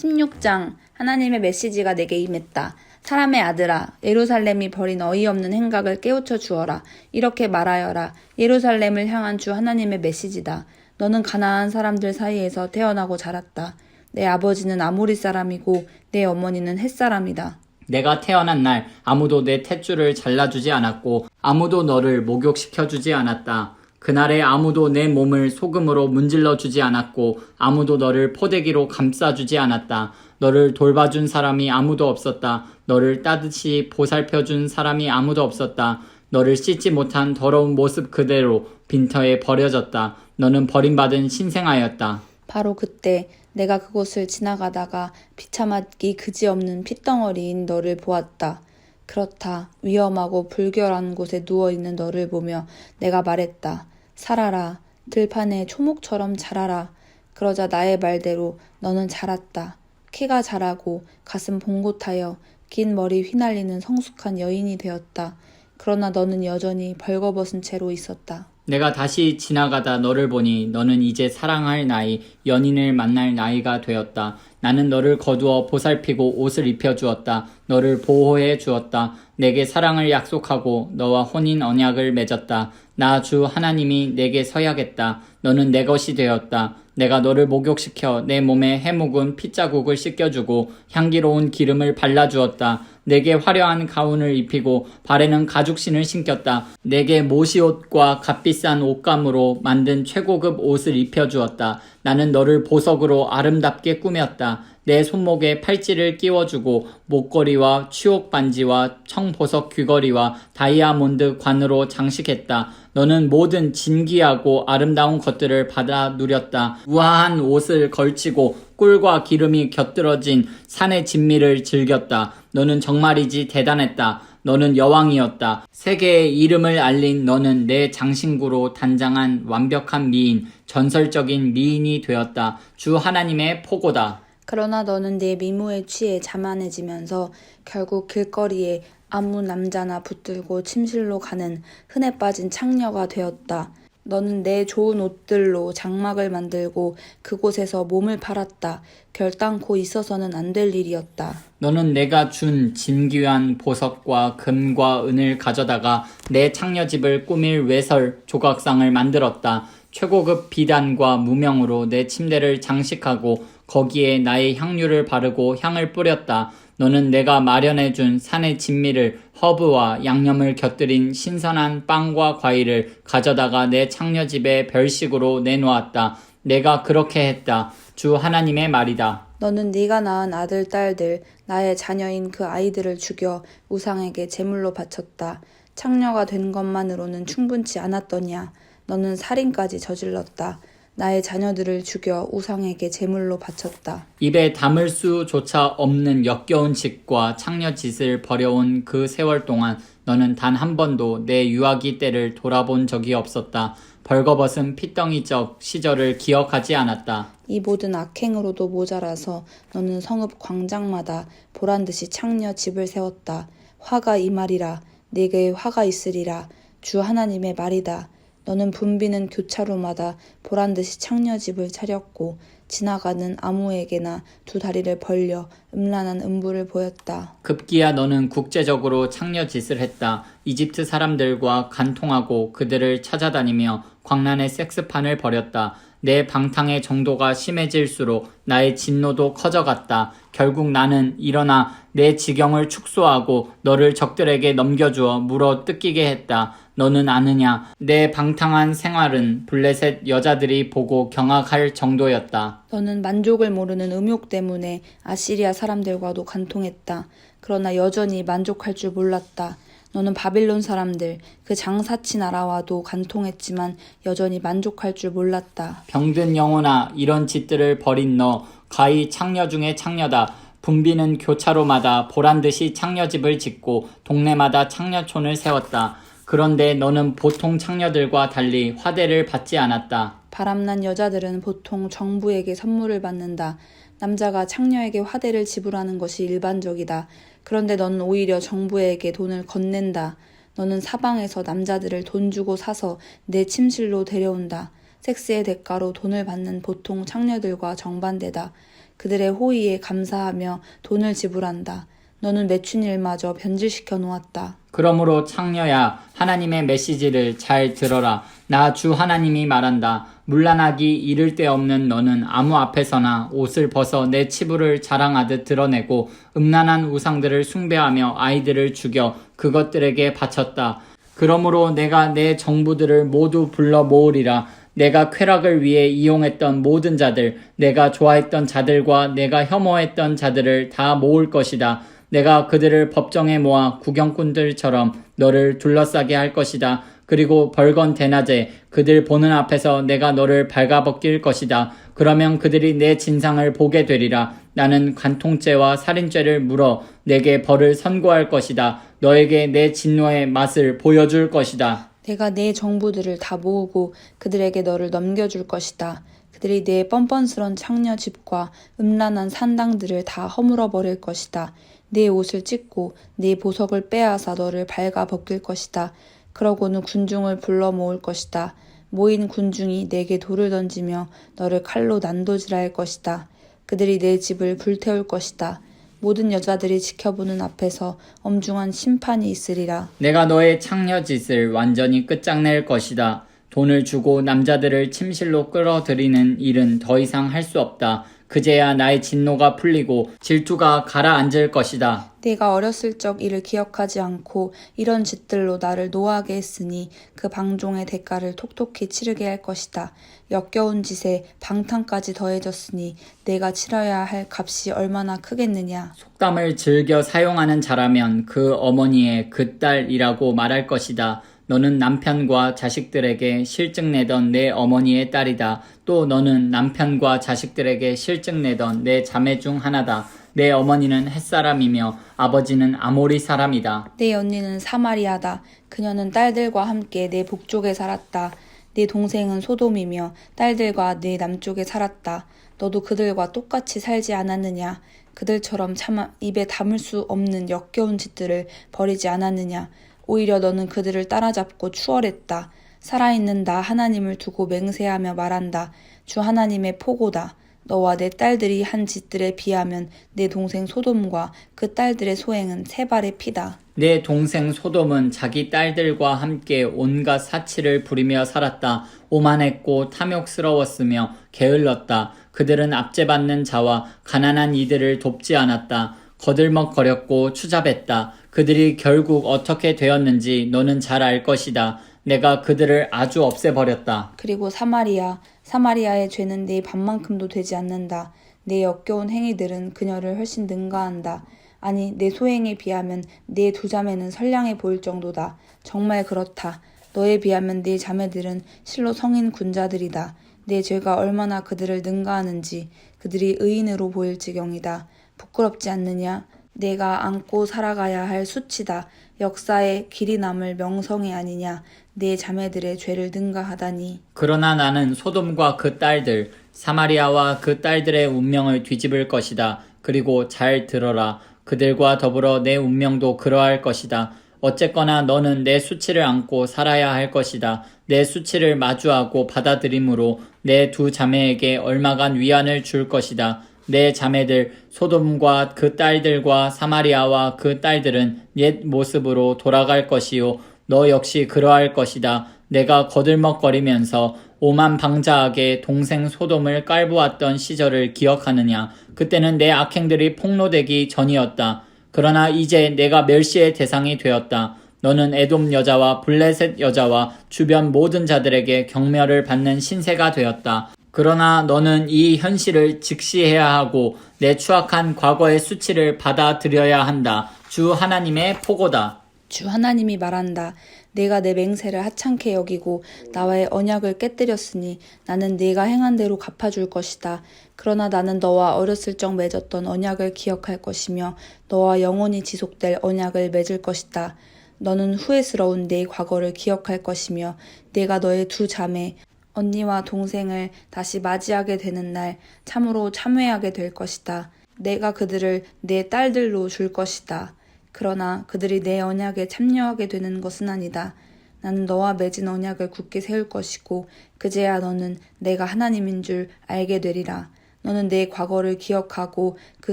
16장 하나님의 메시지가 내게 임했다. 사람의 아들아, 예루살렘이 벌인 어이없는 행각을 깨우쳐 주어라. 이렇게 말하여라. 예루살렘을 향한 주 하나님의 메시지다. 너는 가나안 사람들 사이에서 태어나고 자랐다. 내 아버지는 아모리 사람이고 내 어머니는 햇 사람이다. 내가 태어난 날 아무도 내 탯줄을 잘라주지 않았고 아무도 너를 목욕시켜주지 않았다. 그날에 아무도 내 몸을 소금으로 문질러 주지 않았고 아무도 너를 포대기로 감싸 주지 않았다. 너를 돌봐준 사람이 아무도 없었다. 너를 따뜻이 보살펴 준 사람이 아무도 없었다. 너를 씻지 못한 더러운 모습 그대로 빈터에 버려졌다. 너는 버림받은 신생아였다. 바로 그때 내가 그곳을 지나가다가 비참하기 그지없는 핏덩어리인 너를 보았다. 그렇다. 위험하고 불결한 곳에 누워있는 너를 보며 내가 말했다. 살아라. 들판에 초목처럼 자라라. 그러자 나의 말대로 너는 자랐다. 키가 자라고 가슴 봉긋하여 긴 머리 휘날리는 성숙한 여인이 되었다. 그러나 너는 여전히 벌거벗은 채로 있었다. 내가 다시 지나가다 너를 보니 너는 이제 사랑할 나이, 연인을 만날 나이가 되었다. 나는 너를 거두어 보살피고 옷을 입혀주었다. 너를 보호해 주었다. 내게 사랑을 약속하고 너와 혼인 언약을 맺었다. 나 주 하나님이 내게 서야겠다. 너는 내 것이 되었다. 내가 너를 목욕시켜 내 몸에 해묵은 핏자국을 씻겨주고 향기로운 기름을 발라주었다. 내게 화려한 가운을 입히고 발에는 가죽신을 신겼다. 내게 모시옷과 값비싼 옷감으로 만든 최고급 옷을 입혀주었다. 나는 너를 보석으로 아름답게 꾸몄다. 내 손목에 팔찌를 끼워주고 목걸이와 추옥 반지와 청보석 귀걸이와 다이아몬드 관으로 장식했다. 너는 모든 진귀하고 아름다운 것들을 받아 누렸다. 우아한 옷을 걸치고 꿀과 기름이 곁들어진 산의 진미를 즐겼다. 너는 정말이지 대단했다. 너는 여왕이었다. 세계의 이름을 알린 너는 내 장신구로 단장한 완벽한 미인, 전설적인 미인이 되었다. 주 하나님의 포고다. 그러나 너는 네 미모에 취해 자만해지면서 결국 길거리에 아무 남자나 붙들고 침실로 가는 흔해 빠진 창녀가 되었다. 너는 내 좋은 옷들로 장막을 만들고 그곳에서 몸을 팔았다. 결단코 있어서는 안 될 일이었다. 너는 내가 준 진귀한 보석과 금과 은을 가져다가 내 창녀집을 꾸밀 외설 조각상을 만들었다. 최고급 비단과 무명으로 내 침대를 장식하고 거기에 나의 향유를 바르고 향을 뿌렸다. 너는 내가 마련해준 산의 진미를 허브와 양념을 곁들인 신선한 빵과 과일을 가져다가 내 창녀집에 별식으로 내놓았다. 내가 그렇게 했다. 주 하나님의 말이다. 너는 네가 낳은 아들, 딸들, 나의 자녀인 그 아이들을 죽여 우상에게 제물로 바쳤다. 창녀가 된 것만으로는 충분치 않았더냐. 너는 살인까지 저질렀다. 나의 자녀들을 죽여 우상에게 제물로 바쳤다. 입에 담을 수조차 없는 역겨운 짓과 창녀 짓을 벌여온 그 세월 동안 너는 단 한 번도 내 유아기 때를 돌아본 적이 없었다. 벌거벗은 핏덩이적 시절을 기억하지 않았다. 이 모든 악행으로도 모자라서 너는 성읍 광장마다 보란 듯이 창녀 집을 세웠다. 화가 이 말이라 네게 화가 있으리라 주 하나님의 말이다. 너는 붐비는 교차로마다 보란 듯이 창녀 집을 차렸고 지나가는 아무에게나 두 다리를 벌려 음란한 음부를 보였다. 급기야 너는 국제적으로 창녀 짓을 했다. 이집트 사람들과 간통하고 그들을 찾아다니며 광란의 섹스판을 벌였다. 내 방탕의 정도가 심해질수록 나의 진노도 커져갔다. 결국 나는 일어나 내 지경을 축소하고 너를 적들에게 넘겨주어 물어 뜯기게 했다. 너는 아느냐? 내 방탕한 생활은 블레셋 여자들이 보고 경악할 정도였다. 너는 만족을 모르는 음욕 때문에 아시리아 사람들과도 간통했다. 그러나 여전히 만족할 줄 몰랐다. 너는 바빌론 사람들, 그 장사치 나라와도 간통했지만 여전히 만족할 줄 몰랐다. 병든 영혼아 이런 짓들을 벌인 너 가히 창녀 중에 창녀다. 붐비는 교차로마다 보란 듯이 창녀집을 짓고 동네마다 창녀촌을 세웠다. 그런데 너는 보통 창녀들과 달리 화대를 받지 않았다. 바람난 여자들은 보통 정부에게 선물을 받는다. 남자가 창녀에게 화대를 지불하는 것이 일반적이다. 그런데 너는 오히려 정부에게 돈을 건넨다. 너는 사방에서 남자들을 돈 주고 사서 내 침실로 데려온다. 섹스의 대가로 돈을 받는 보통 창녀들과 정반대다. 그들의 호의에 감사하며 돈을 지불한다. 너는 매춘일마저 변질시켜 놓았다. 그러므로 창녀야 하나님의 메시지를 잘 들어라. 나 주 하나님이 말한다. 물란하기 이를 데 없는 너는 아무 앞에서나 옷을 벗어 내 치부를 자랑하듯 드러내고 음란한 우상들을 숭배하며 아이들을 죽여 그것들에게 바쳤다. 그러므로 내가 내 정부들을 모두 불러 모으리라. 내가 쾌락을 위해 이용했던 모든 자들, 내가 좋아했던 자들과 내가 혐오했던 자들을 다 모을 것이다. 내가 그들을 법정에 모아 구경꾼들처럼 너를 둘러싸게 할 것이다. 그리고 벌건 대낮에 그들 보는 앞에서 내가 너를 발가벗길 것이다. 그러면 그들이 내 진상을 보게 되리라. 나는 관통죄와 살인죄를 물어 내게 벌을 선고할 것이다. 너에게 내 진노의 맛을 보여줄 것이다. 내가 내 정부들을 다 모으고 그들에게 너를 넘겨줄 것이다. 그들이 내 뻔뻔스런 창녀 집과 음란한 산당들을 다 허물어 버릴 것이다. 내 옷을 찢고 내 보석을 빼앗아 너를 발가 벗길 것이다. 그러고는 군중을 불러 모을 것이다. 모인 군중이 내게 돌을 던지며 너를 칼로 난도질할 것이다. 그들이 내 집을 불태울 것이다. 모든 여자들이 지켜보는 앞에서 엄중한 심판이 있으리라. 내가 너의 창녀짓을 완전히 끝장낼 것이다. 돈을 주고 남자들을 침실로 끌어들이는 일은 더 이상 할 수 없다. 그제야 나의 진노가 풀리고 질투가 가라앉을 것이다. 내가 어렸을 적 일을 기억하지 않고 이런 짓들로 나를 노하게 했으니 그 방종의 대가를 톡톡히 치르게 할 것이다. 역겨운 짓에 방탕까지 더해졌으니 내가 치러야 할 값이 얼마나 크겠느냐. 속담을 즐겨 사용하는 자라면 그 어머니의 그 딸이라고 말할 것이다. 너는 남편과 자식들에게 실증내던 내 어머니의 딸이다. 또 너는 남편과 자식들에게 실증내던 내 자매 중 하나다. 내 어머니는 햇사람이며 아버지는 아모리 사람이다. 내 언니는 사마리아다. 그녀는 딸들과 함께 내 북쪽에 살았다. 내 동생은 소돔이며 딸들과 내 남쪽에 살았다. 너도 그들과 똑같이 살지 않았느냐? 그들처럼 참 입에 담을 수 없는 역겨운 짓들을 벌이지 않았느냐? 오히려 너는 그들을 따라잡고 추월했다. 살아있는 나 하나님을 두고 맹세하며 말한다. 주 하나님의 포고다. 너와 내 딸들이 한 짓들에 비하면 내 동생 소돔과 그 딸들의 소행은 세 발의 피다. 내 동생 소돔은 자기 딸들과 함께 온갖 사치를 부리며 살았다. 오만했고 탐욕스러웠으며 게을렀다. 그들은 압제받는 자와 가난한 이들을 돕지 않았다. 거들먹거렸고 추잡했다. 그들이 결국 어떻게 되었는지 너는 잘 알 것이다. 내가 그들을 아주 없애버렸다. 그리고 사마리아, 사마리아의 죄는 네 반만큼도 되지 않는다. 내 역겨운 행위들은 그녀를 훨씬 능가한다. 아니, 내 소행에 비하면 네 두 자매는 선량해 보일 정도다. 정말 그렇다. 너에 비하면 네 자매들은 실로 성인 군자들이다. 내 죄가 얼마나 그들을 능가하는지 그들이 의인으로 보일 지경이다. 부끄럽지 않느냐? 내가 안고 살아가야 할 수치다. 역사에 길이 남을 명성이 아니냐. 내 자매들의 죄를 능가하다니. 그러나 나는 소돔과 그 딸들, 사마리아와 그 딸들의 운명을 뒤집을 것이다. 그리고 잘 들어라. 그들과 더불어 내 운명도 그러할 것이다. 어쨌거나 너는 내 수치를 안고 살아야 할 것이다. 내 수치를 마주하고 받아들임으로 내 두 자매에게 얼마간 위안을 줄 것이다. 내 자매들 소돔과 그 딸들과 사마리아와 그 딸들은 옛 모습으로 돌아갈 것이요 너 역시 그러할 것이다. 내가 거들먹거리면서 오만 방자하게 동생 소돔을 깔보았던 시절을 기억하느냐? 그때는 내 악행들이 폭로되기 전이었다. 그러나 이제 내가 멸시의 대상이 되었다. 너는 에돔 여자와 블레셋 여자와 주변 모든 자들에게 경멸을 받는 신세가 되었다. 그러나 너는 이 현실을 직시해야 하고 내 추악한 과거의 수치를 받아들여야 한다. 주 하나님의 포고다. 주 하나님이 말한다. 내가 내 맹세를 하찮게 여기고 나와의 언약을 깨뜨렸으니 나는 네가 행한 대로 갚아줄 것이다. 그러나 나는 너와 어렸을 적 맺었던 언약을 기억할 것이며 너와 영원히 지속될 언약을 맺을 것이다. 너는 후회스러운 내 과거를 기억할 것이며 내가 너의 두 자매 언니와 동생을 다시 맞이하게 되는 날 참으로 참회하게 될 것이다. 내가 그들을 내 딸들로 줄 것이다. 그러나 그들이 내 언약에 참여하게 되는 것은 아니다. 나는 너와 맺은 언약을 굳게 세울 것이고 그제야 너는 내가 하나님인 줄 알게 되리라. 너는 내 과거를 기억하고 그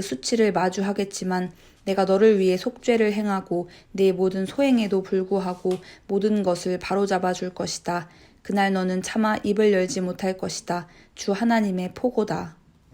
수치를 마주하겠지만 내가 너를 위해 속죄를 행하고 내 모든 소행에도 불구하고 모든 것을 바로잡아 줄 것이다. 그날 너는 차마 입을 열지 못할 것이다. 주 하나님의 포고다.